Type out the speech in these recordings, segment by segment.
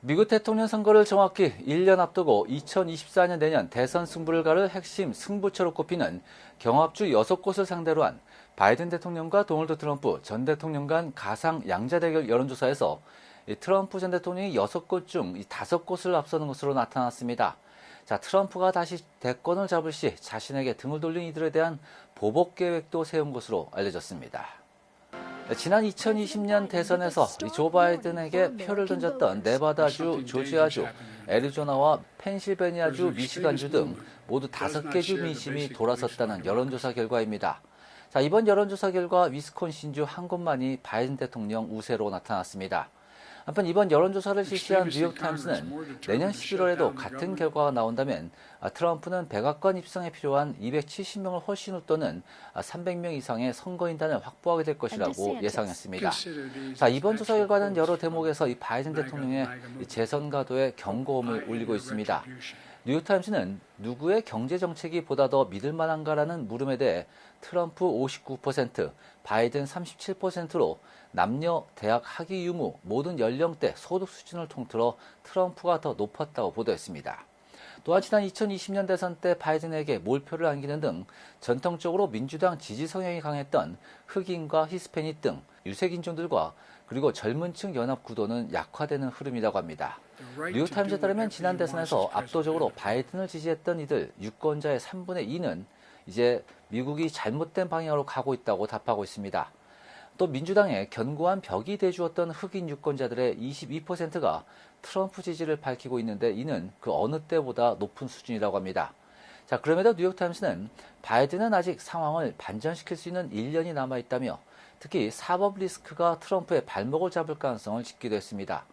미국 대통령 선거를 정확히 1년 앞두고 2024년 내년 대선 승부를 가를 핵심 승부처로 꼽히는 경합주 6곳을 상대로 한 바이든 대통령과 도널드 트럼프 전 대통령 간 가상 양자 대결 여론조사에서 이 트럼프 전 대통령이 6곳 중 5곳을 앞서는 것으로 나타났습니다. 자, 트럼프가 다시 대권을 잡을 시 자신에게 등을 돌린 이들에 대한 보복 계획도 세운 것으로 알려졌습니다. 네, 지난 2020년 대선에서 이조 바이든에게 표를 던졌던 네바다주, 조지아주, 애리조나와 펜실베니아주, 미시간주 등 모두 다섯 개 주 민심이 돌아섰다는 여론조사 결과입니다. 자, 이번 여론조사 결과 위스콘신주 한 곳만이 바이든 대통령 우세로 나타났습니다. 한편 이번 여론조사를 실시한 뉴욕타임스는 내년 11월에도 같은 결과가 나온다면 아, 트럼프는 백악관 입성에 필요한 270명을 훨씬 웃도는 300명 이상의 선거인단을 확보하게 될 것이라고 예상했습니다. 자, 이번 조사 결과는 여러 대목에서 이 바이든 대통령의 이 재선 가도에 경고음을 울리고 있습니다. 뉴욕타임스는 누구의 경제 정책이 보다 더 믿을 만한가라는 물음에 대해 트럼프 59%, 바이든 37%로 남녀, 대학 학위 유무, 모든 연령대, 소득 수준을 통틀어 트럼프가 더 높았다고 보도했습니다. 또한 지난 2020년 대선 때 바이든에게 몰표를 안기는 등 전통적으로 민주당 지지 성향이 강했던 흑인과 히스패닉 등 유색인종들과 그리고 젊은 층 연합 구도는 약화되는 흐름이라고 합니다. 뉴욕타임즈에 따르면 지난 대선에서 압도적으로 바이든을 지지했던 이들 유권자의 3분의 2는 이제 미국이 잘못된 방향으로 가고 있다고 답하고 있습니다. 또 민주당에 견고한 벽이 돼주었던 흑인 유권자들의 22%가 트럼프 지지를 밝히고 있는데 이는 그 어느 때보다 높은 수준이라고 합니다. 자, 그럼에도 뉴욕타임스는 바이든은 아직 상황을 반전시킬 수 있는 1년이 남아 있다며 특히 사법 리스크가 트럼프의 발목을 잡을 가능성을 짚기도 했습니다.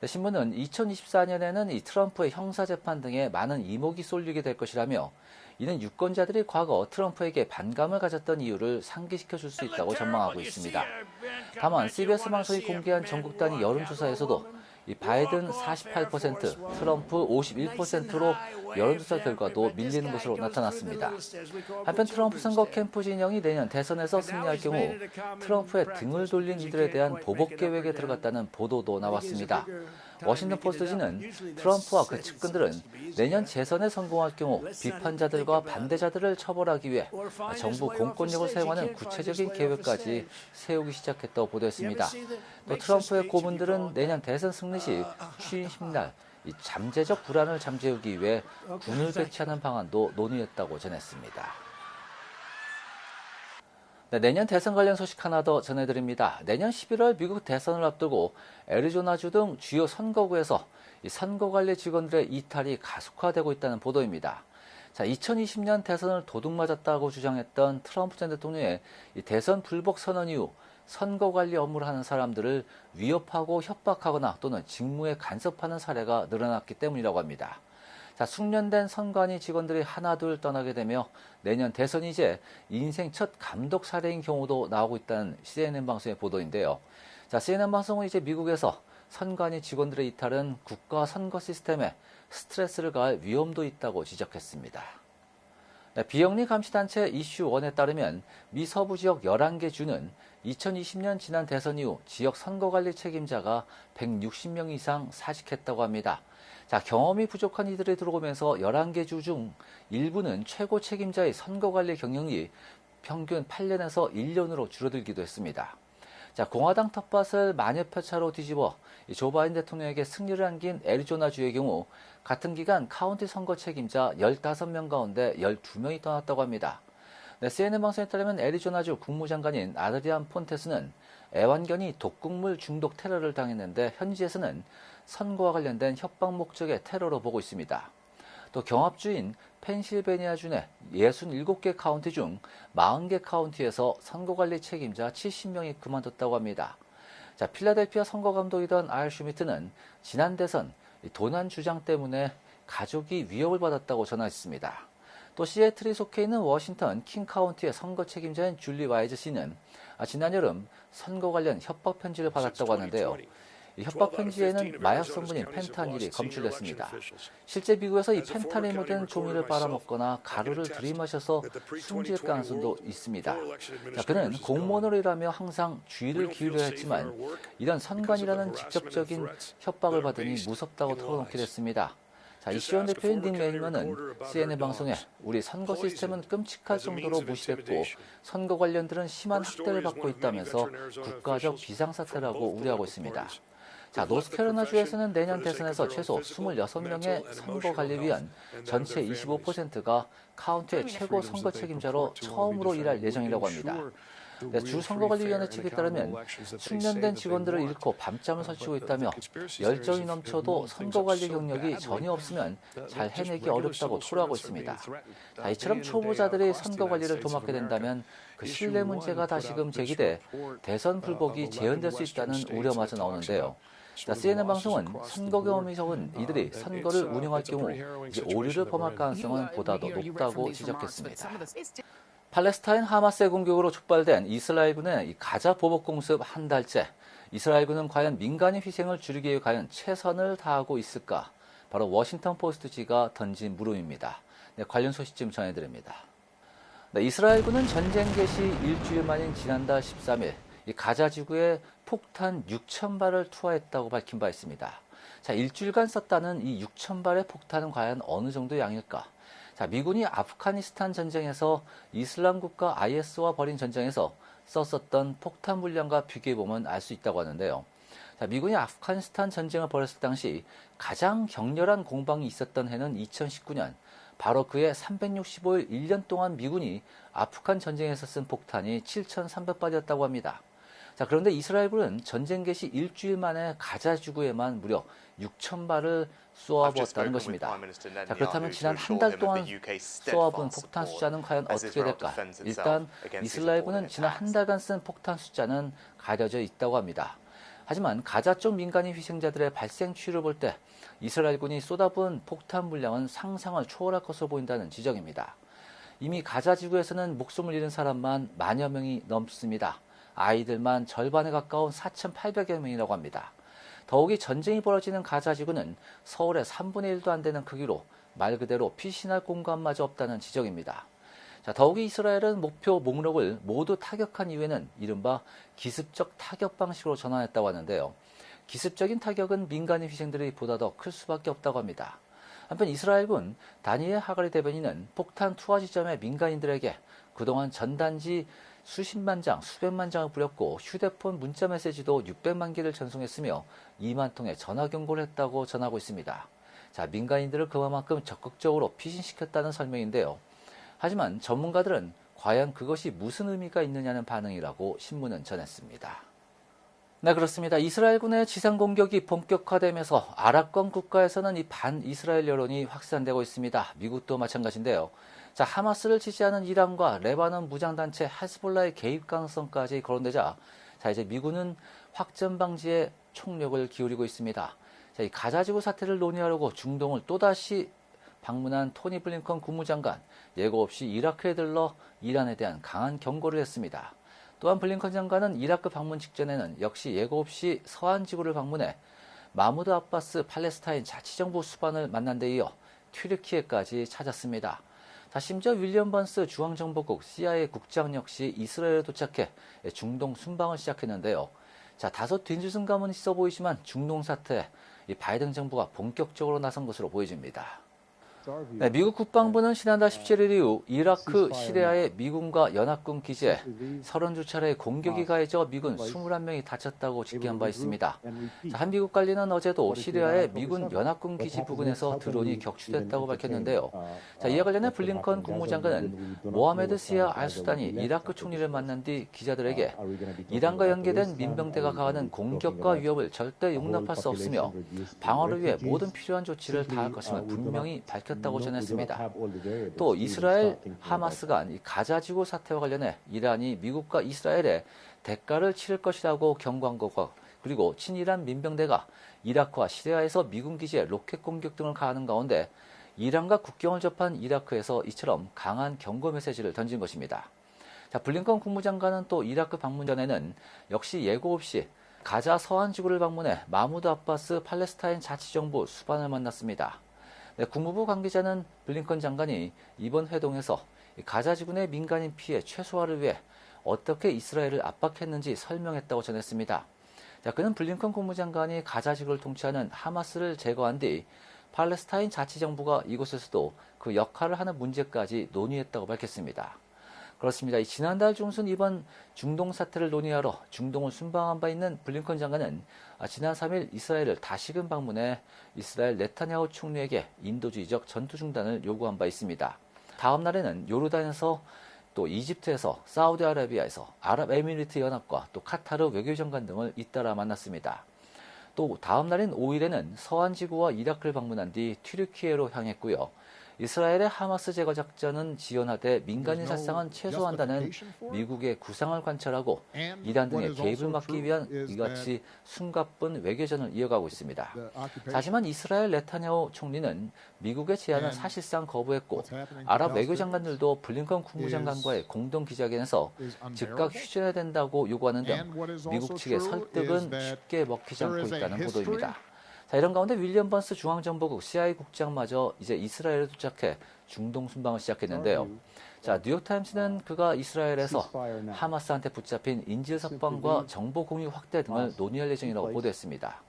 네, 신문은 2024년에는 이 트럼프의 형사재판 등에 많은 이목이 쏠리게 될 것이라며 이는 유권자들이 과거 트럼프에게 반감을 가졌던 이유를 상기시켜 줄 수 있다고 전망하고 있습니다. 다만 CBS 방송이 공개한 전국 단위 여론조사에서도 이 바이든 48%, 트럼프 51%로 여론조사 결과도 밀리는 것으로 나타났습니다. 한편 트럼프 선거 캠프 진영이 내년 대선에서 승리할 경우 트럼프의 등을 돌린 이들에 대한 보복 계획에 들어갔다는 보도도 나왔습니다. 워싱턴 포스트지는 트럼프와 그 측근들은 내년 재선에 성공할 경우 비판자들과 반대자들을 처벌하기 위해 정부 공권력을 사용하는 구체적인 계획까지 세우기 시작했다고 보도했습니다. 또 트럼프의 고문들은 내년 대선 승리 시 취임식 날이 잠재적 불안을 잠재우기 위해 군을 배치하는 방안도 논의했다고 전했습니다. 네, 내년 대선 관련 소식 하나 더 전해드립니다. 내년 11월 미국 대선을 앞두고 애리조나주 등 주요 선거구에서 이 선거관리 직원들의 이탈이 가속화되고 있다는 보도입니다. 자, 2020년 대선을 도둑 맞았다고 주장했던 트럼프 전 대통령의 이 대선 불복 선언 이후 선거관리 업무를 하는 사람들을 위협하고 협박하거나 또는 직무에 간섭하는 사례가 늘어났기 때문이라고 합니다. 자, 숙련된 선관위 직원들이 하나둘 떠나게 되며 내년 대선이 이제 인생 첫 감독 사례인 경우도 나오고 있다는 CNN 방송의 보도인데요. 자, CNN 방송은 이제 미국에서 선관위 직원들의 이탈은 국가 선거 시스템에 스트레스를 가할 위험도 있다고 지적했습니다. 네, 비영리 감시단체 이슈1에 따르면 미 서부 지역 11개 주는 2020년 지난 대선 이후 지역 선거관리 책임자가 160명 이상 사직했다고 합니다. 자, 경험이 부족한 이들이 들어오면서 11개 주 중 일부는 최고 책임자의 선거관리 경력이 평균 8년에서 1년으로 줄어들기도 했습니다. 자, 공화당 텃밭을 만여표 차로 뒤집어 조 바이든 대통령에게 승리를 안긴 애리조나주의 경우 같은 기간 카운티 선거 책임자 15명 가운데 12명이 떠났다고 합니다. 네, CNN 방송에 따르면 애리조나주 국무장관인 아드리안 폰테스는 애완견이 독극물 중독 테러를 당했는데 현지에서는 선거와 관련된 협박 목적의 테러로 보고 있습니다. 또 경합주인 펜실베니아 주 내 67개 카운티 중 40개 카운티에서 선거관리 책임자 70명이 그만뒀다고 합니다. 자, 필라델피아 선거감독이던 아일 슈미트는 지난 대선 도난 주장 때문에 가족이 위협을 받았다고 전했습니다. 또 시애틀이 속해 있는 워싱턴 킹 카운티의 선거 책임자인 줄리 와이즈 씨는 지난 여름 선거 관련 협박 편지를 받았다고 하는데요. 이 협박 편지에는 마약 성분인 펜타닐이 검출됐습니다. 실제 미국에서 이 펜타닐로 된 종이를 빨아먹거나 가루를 들이마셔서 숨질 가능성도 있습니다. 자, 그는 공무원으로 일하며 항상 주의를 기울여야 했지만 이런 선관이라는 직접적인 협박을 받으니 무섭다고 털어놓게 됐습니다. 자, 이 시원 대표인 닉 레이먼은 CNN 방송에 우리 선거 시스템은 끔찍할 정도로 무시됐고 선거 관련들은 심한 학대를 받고 있다면서 국가적 비상사태라고 우려하고 있습니다. 자, 노스캐로나주에서는 내년 대선에서 최소 26명의 선거관리위원 전체 25%가 카운티의 최고 선거 책임자로 처음으로 일할 예정이라고 합니다. 네, 주 선거관리위원회 측에 따르면 숙련된 직원들을 잃고 밤잠을 설치고 있다며 열정이 넘쳐도 선거관리 경력이 전혀 없으면 잘 해내기 어렵다고 토로하고 있습니다. 자, 이처럼 초보자들이 선거관리를 도맡게 된다면 그 신뢰 문제가 다시금 제기돼 대선 불복이 재현될 수 있다는 우려마저 나오는데요. 자, CNN 방송은 선거 경험이 적은 이들이 선거를 운영할 경우 오류를 범할 가능성은 보다 더 높다고 지적했습니다. 팔레스타인 하마스의 공격으로 촉발된 이스라엘군의 가자 보복 공습 한 달째. 이스라엘군은 과연 민간인 희생을 줄이기 위해 과연 최선을 다하고 있을까? 바로 워싱턴 포스트지가 던진 물음입니다. 네, 관련 소식 좀 전해드립니다. 네, 이스라엘군은 전쟁 개시 일주일 만인 지난달 13일 이 가자 지구에 폭탄 6천 발을 투하했다고 밝힌 바 있습니다. 자, 일주일간 썼다는 이 6천 발의 폭탄은 과연 어느 정도 양일까? 자, 미군이 아프가니스탄 전쟁에서 이슬람 국가 IS와 벌인 전쟁에서 썼었던 폭탄 물량과 비교해 보면 알 수 있다고 하는데요. 자, 미군이 아프가니스탄 전쟁을 벌였을 당시 가장 격렬한 공방이 있었던 해는 2019년. 바로 그해 365일 1년 동안 미군이 아프간 전쟁에서 쓴 폭탄이 7,300발이었다고 합니다. 자, 그런데 이스라엘군은 전쟁 개시 일주일 만에 가자 지구에만 무려 6천 발을 쏘아보았다는 것입니다. 자, 그렇다면 지난 한 달 동안 쏘아본 폭탄 숫자는 과연 어떻게 될까? 일단 이스라엘군은 지난 한 달간 쓴 폭탄 숫자는 가려져 있다고 합니다. 하지만 가자 쪽 민간인 희생자들의 발생 추이를 볼 때 이스라엘군이 쏟아부은 폭탄 물량은 상상을 초월할 것으로 보인다는 지적입니다. 이미 가자 지구에서는 목숨을 잃은 사람만 만여 명이 넘습니다. 아이들만 절반에 가까운 4,800여 명이라고 합니다. 더욱이 전쟁이 벌어지는 가자 지구는 서울의 3분의 1도 안 되는 크기로 말 그대로 피신할 공간마저 없다는 지적입니다. 자, 더욱이 이스라엘은 목표 목록을 모두 타격한 이후에는 이른바 기습적 타격 방식으로 전환했다고 하는데요. 기습적인 타격은 민간인 희생들이 보다 더 클 수밖에 없다고 합니다. 한편 이스라엘군 다니엘 하가리 대변인은 폭탄 투하 지점의 민간인들에게 그동안 전단지 수십만 장, 수백만 장을 뿌렸고 휴대폰 문자 메시지도 600만 개를 전송했으며 2만 통의 전화 경고를 했다고 전하고 있습니다. 자, 민간인들을 그만큼 적극적으로 피신시켰다는 설명인데요. 하지만 전문가들은 과연 그것이 무슨 의미가 있느냐는 반응이라고 신문은 전했습니다. 네, 그렇습니다. 이스라엘군의 지상 공격이 본격화되면서 아랍권 국가에서는 이 반 이스라엘 여론이 확산되고 있습니다. 미국도 마찬가지인데요. 자, 하마스를 지지하는 이란과 레바논 무장단체 하스볼라의 개입 가능성까지 거론되자 자, 이제 미군은 확전 방지에 총력을 기울이고 있습니다. 자, 이 가자지구 사태를 논의하려고 중동을 또다시 방문한 토니 블링컨 국무장관 예고 없이 이라크에 들러 이란에 대한 강한 경고를 했습니다. 또한 블링컨 장관은 이라크 방문 직전에는 역시 예고 없이 서한 지구를 방문해 마무드 아바스 팔레스타인 자치정부 수반을 만난 데 이어 튀르키예까지 찾았습니다. 자, 심지어 윌리엄 번스 중앙정보국 CIA 국장 역시 이스라엘에 도착해 중동 순방을 시작했는데요. 자, 다소 뒤늦은 감은 있어 보이지만 중동 사태에 바이든 정부가 본격적으로 나선 것으로 보여집니다. 네, 미국 국방부는 지난달 17일 이후 이라크 시리아의 미군과 연합군 기지에 32차례의 공격이 가해져 미군 21명이 다쳤다고 집계한 바 있습니다. 자, 한 미국 관리는 어제도 시리아의 미군 연합군 기지 부근에서 드론이 격추됐다고 밝혔는데요. 자, 이와 관련해 블링컨 국무장관은 모하메드 시아 알수단이 이라크 총리를 만난 뒤 기자들에게 이란과 연계된 민병대가 가하는 공격과 위협을 절대 용납할 수 없으며 방어를 위해 모든 필요한 조치를 다할 것임을 분명히 밝혔다. 했다고 전했습니다. 또 이스라엘 하마스 간 가자 지구 사태와 관련해 이란이 미국과 이스라엘에 대가를 치를 것이라고 경고한 것과 그리고 친이란 민병대가 이라크와 시리아에서 미군 기지에 로켓 공격 등을 가하는 가운데 이란과 국경을 접한 이라크에서 이처럼 강한 경고 메시지를 던진 것입니다. 자, 블링컨 국무장관은 또 이라크 방문 전에는 역시 예고 없이 가자 서한 지구를 방문해 마무드 아바스 팔레스타인 자치정부 수반을 만났습니다. 네, 국무부 관계자는 블링컨 장관이 이번 회동에서 가자 지구 내 민간인 피해 최소화를 위해 어떻게 이스라엘을 압박했는지 설명했다고 전했습니다. 자, 그는 블링컨 국무장관이 가자 지구를 통치하는 하마스를 제거한 뒤 팔레스타인 자치정부가 이곳에서도 그 역할을 하는 문제까지 논의했다고 밝혔습니다. 그렇습니다. 지난달 중순 이번 중동 사태를 논의하러 중동을 순방한 바 있는 블링컨 장관은 아, 지난 3일 이스라엘을 다시금 방문해 이스라엘 네타냐후 총리에게 인도주의적 전투 중단을 요구한 바 있습니다. 다음 날에는 요르단에서 또 이집트에서 사우디아라비아에서 아랍에미리트 연합과 또 카타르 외교장관 등을 잇따라 만났습니다. 또 다음 날인 5일에는 서한 지구와 이라크를 방문한 뒤 튀르키예로 향했고요. 이스라엘의 하마스 제거 작전은 지연하되 민간인 살상은 최소화한다는 미국의 구상을 관찰하고 이란 등의 개입을 막기 위한 이같이 숨가쁜 외교전을 이어가고 있습니다. 하지만 이스라엘 네타냐후 총리는 미국의 제안을 사실상 거부했고 아랍 외교장관들도 블링컨 국무장관과의 공동 기자회견에서 즉각 휴전해야 된다고 요구하는 등 미국 측의 설득은 쉽게 먹히지 않고 있다는 보도입니다. 자, 이런 가운데 윌리엄 번스 중앙정보국 CIA 국장마저 이제 이스라엘에 도착해 중동 순방을 시작했는데요. 자, 뉴욕타임스는 그가 이스라엘에서 하마스한테 붙잡힌 인질 석방과 정보 공유 확대 등을 논의할 예정이라고 보도했습니다.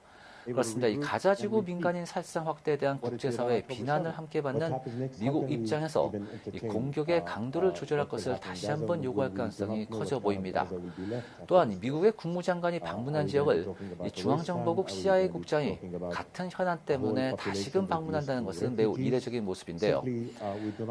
그렇습니다. 이 가자 지구 민간인 살상 확대에 대한 국제사회의 비난을 함께 받는 미국 입장에서 이 공격의 강도를 조절할 것을 다시 한번 요구할 가능성이 커져 보입니다. 또한 미국의 국무장관이 방문한 지역을 이 중앙정보국 CIA 국장이 같은 현안 때문에 다시금 방문한다는 것은 매우 이례적인 모습인데요.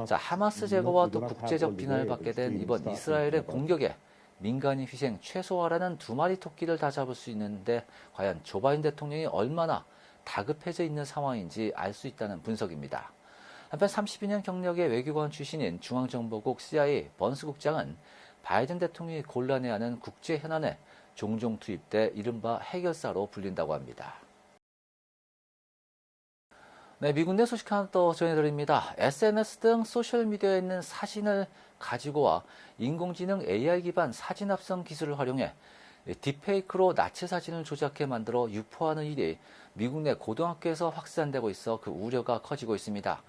자, 하마스 제거와 또 국제적 비난을 받게 된 이번 이스라엘의 공격에 민간인 희생 최소화라는 두 마리 토끼를 다 잡을 수 있는데 과연 조 바이든 대통령이 얼마나 다급해져 있는 상황인지 알 수 있다는 분석입니다. 한편 32년 경력의 외교관 출신인 중앙정보국 CIA 번스 국장은 바이든 대통령이 곤란해하는 국제 현안에 종종 투입돼 이른바 해결사로 불린다고 합니다. 네, 미국 내 소식 하나 더 전해드립니다. SNS 등 소셜미디어에 있는 사진을 가지고 와 인공지능 AI 기반 사진 합성 기술을 활용해 딥페이크로 나치 사진을 조작해 만들어 유포하는 일이 미국 내 고등학교에서 확산되고 있어 그 우려가 커지고 있습니다.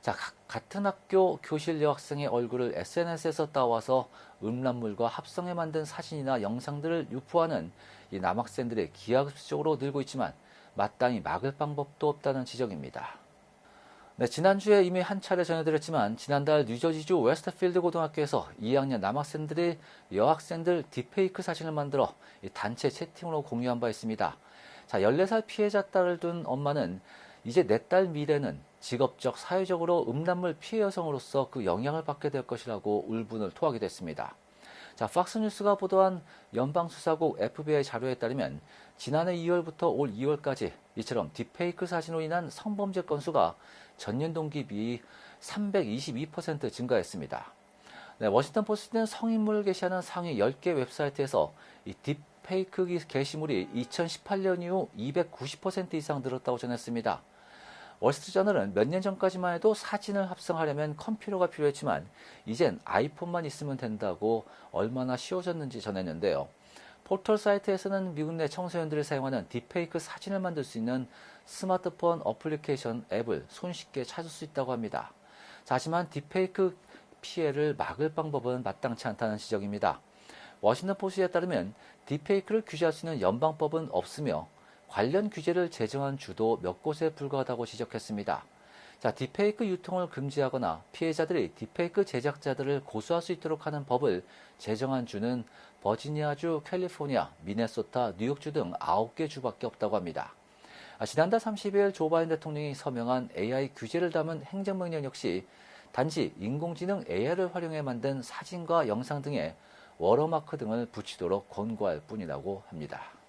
자, 같은 학교 교실 여학생의 얼굴을 SNS에서 따와서 음란물과 합성해 만든 사진이나 영상들을 유포하는 이 남학생들의 기하급수적으로 늘고 있지만 마땅히 막을 방법도 없다는 지적입니다. 네, 지난주에 이미 한 차례 전해드렸지만 지난달 뉴저지주 웨스트필드 고등학교에서 2학년 남학생들이 여학생들 딥페이크 사진을 만들어 단체 채팅으로 공유한 바 있습니다. 자, 14살 피해자 딸을 둔 엄마는 이제 내 딸 미래는 직업적, 사회적으로 음란물 피해 여성으로서 그 영향을 받게 될 것이라고 울분을 토하게 됐습니다. 자, 팍스뉴스가 보도한 연방수사국 FBI 자료에 따르면 지난해 2월부터 올 2월까지 이처럼 딥페이크 사진으로 인한 성범죄 건수가 전년 동기 비해 322% 증가했습니다. 네, 워싱턴 포스트는 성인물을 게시하는 상위 10개 웹사이트에서 이 딥페이크 게시물이 2018년 이후 290% 이상 늘었다고 전했습니다. 월스트리트저널은 몇 년 전까지만 해도 사진을 합성하려면 컴퓨터가 필요했지만 이젠 아이폰만 있으면 된다고 얼마나 쉬워졌는지 전했는데요. 포털 사이트에서는 미국 내 청소년들이 사용하는 딥페이크 사진을 만들 수 있는 스마트폰 어플리케이션 앱을 손쉽게 찾을 수 있다고 합니다. 하지만 딥페이크 피해를 막을 방법은 마땅치 않다는 지적입니다. 워싱턴 포스트에 따르면 딥페이크를 규제할 수 있는 연방법은 없으며 관련 규제를 제정한 주도 몇 곳에 불과하다고 지적했습니다. 자, 딥페이크 유통을 금지하거나 피해자들이 딥페이크 제작자들을 고소할 수 있도록 하는 법을 제정한 주는 버지니아주, 캘리포니아, 미네소타, 뉴욕주 등 9개 주밖에 없다고 합니다. 아, 지난달 30일 조 바이든 대통령이 서명한 AI 규제를 담은 행정명령 역시 단지 인공지능 AI를 활용해 만든 사진과 영상 등에 워터마크 등을 붙이도록 권고할 뿐이라고 합니다.